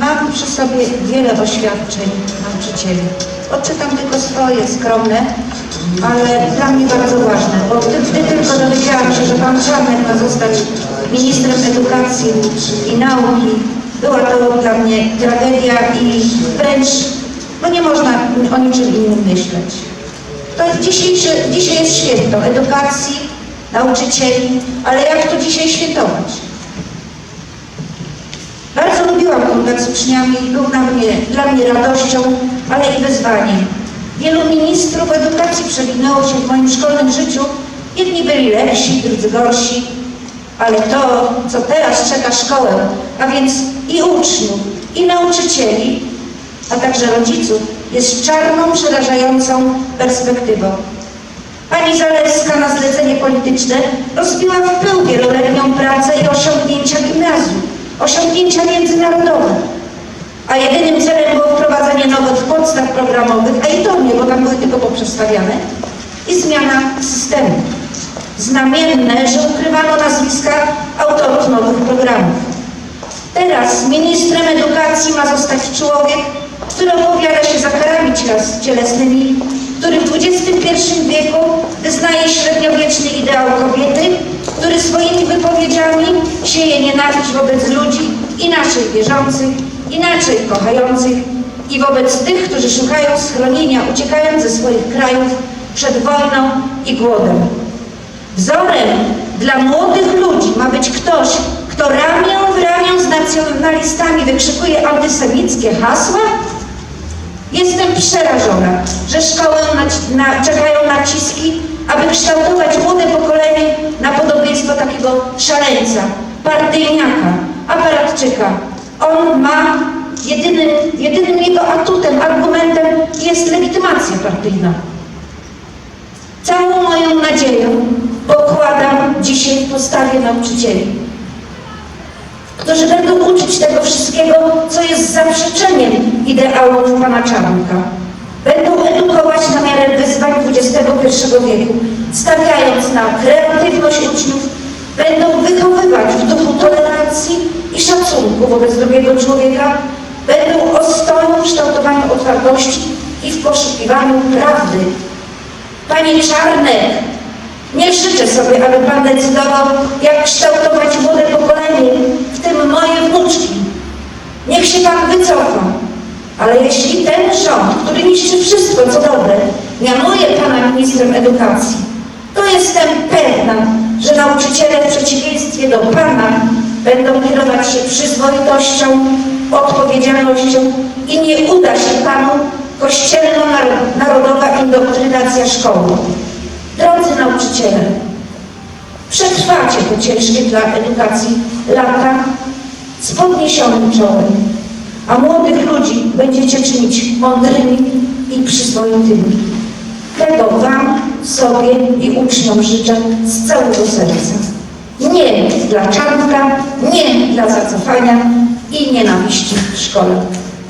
Mam przy sobie wiele oświadczeń nauczycieli. Odczytam tylko swoje, skromne, ale dla mnie bardzo ważne, bo gdy, gdy tylko dowiedziałam się, że Pan Czarnek ma zostać ministrem edukacji i nauki, była to dla mnie tragedia i wręcz, no nie można o niczym innym myśleć. To jest dzisiaj jest święto edukacji, nauczycieli, ale jak to dzisiaj świętować? Bardzo z uczniami, był dla mnie, dla mnie radością, ale i wyzwaniem. Wielu ministrów edukacji przewinęło się w moim szkolnym życiu. Jedni byli lepsi, drudzy gorsi, ale to, co teraz czeka szkołę, a więc i uczniów, i nauczycieli, a także rodziców, jest czarną, przerażającą perspektywą. Pani Zalewska na zlecenie polityczne rozbiła w pył wieloletnią pracę i osiągnięcia gimnazjum, osiągnięcia międzynarodowe. Jedynym celem było wprowadzenie nowych podstaw programowych, a i to nie, bo tam były tylko poprzestawiane, i zmiana systemu. Znamienne, że ukrywano nazwiska autorów nowych programów. Teraz ministrem edukacji ma zostać człowiek, który opowiada się za karami ciele- cielesnymi, który w XXI wieku wyznaje średniowieczny ideał kobiety, który swoimi wypowiedziami sieje nienawiść wobec ludzi inaczej wierzących, inaczej kochających i wobec tych, którzy szukają schronienia, uciekając ze swoich krajów przed wojną i głodem. Wzorem dla młodych ludzi ma być ktoś, kto ramię w ramię z nacjonalistami wykrzykuje antysemickie hasła? Jestem przerażona, że szkołę naci- na, czekają naciski, aby kształtować młode pokolenie na podobieństwo takiego szaleńca, partyjniaka, On ma jedynym, jedynym jego atutem, argumentem jest legitymacja partyjna. Całą moją nadzieję pokładam dzisiaj w postawie nauczycieli, którzy będą uczyć tego wszystkiego, co jest zaprzeczeniem ideałów pana Czarnka. Będą edukować na miarę wyzwań XXI wieku, stawiając na kreatywność uczniów, będą wychowywać w duchu tolerancji i szacunku wobec drugiego człowieka, będą ostoją w kształtowaniu otwartości i w poszukiwaniu prawdy. Panie Czarnek, nie życzę sobie, aby Pan decydował, jak kształtować młode pokolenie, w tym moje wnuczki. Niech się Pan wycofa. Ale jeśli ten rząd, który niszczy wszystko, co dobre, mianuje Pana ministrem edukacji, to jestem pewna, że nauczyciele w przeciwieństwie do Pana będą kierować się przyzwoitością, odpowiedzialnością i nie uda się Panu kościelno-narodowa indoktrynacja szkoły. Drodzy nauczyciele, przetrwacie te ciężkie dla edukacji lata z podniesionym czołem, a młodych ludzi będziecie czynić mądrymi i przyzwoitymi. Tego Wam, sobie i uczniom życzę z całego serca. Nie dla czarnka, nie dla zacofania i nienawiści w szkole.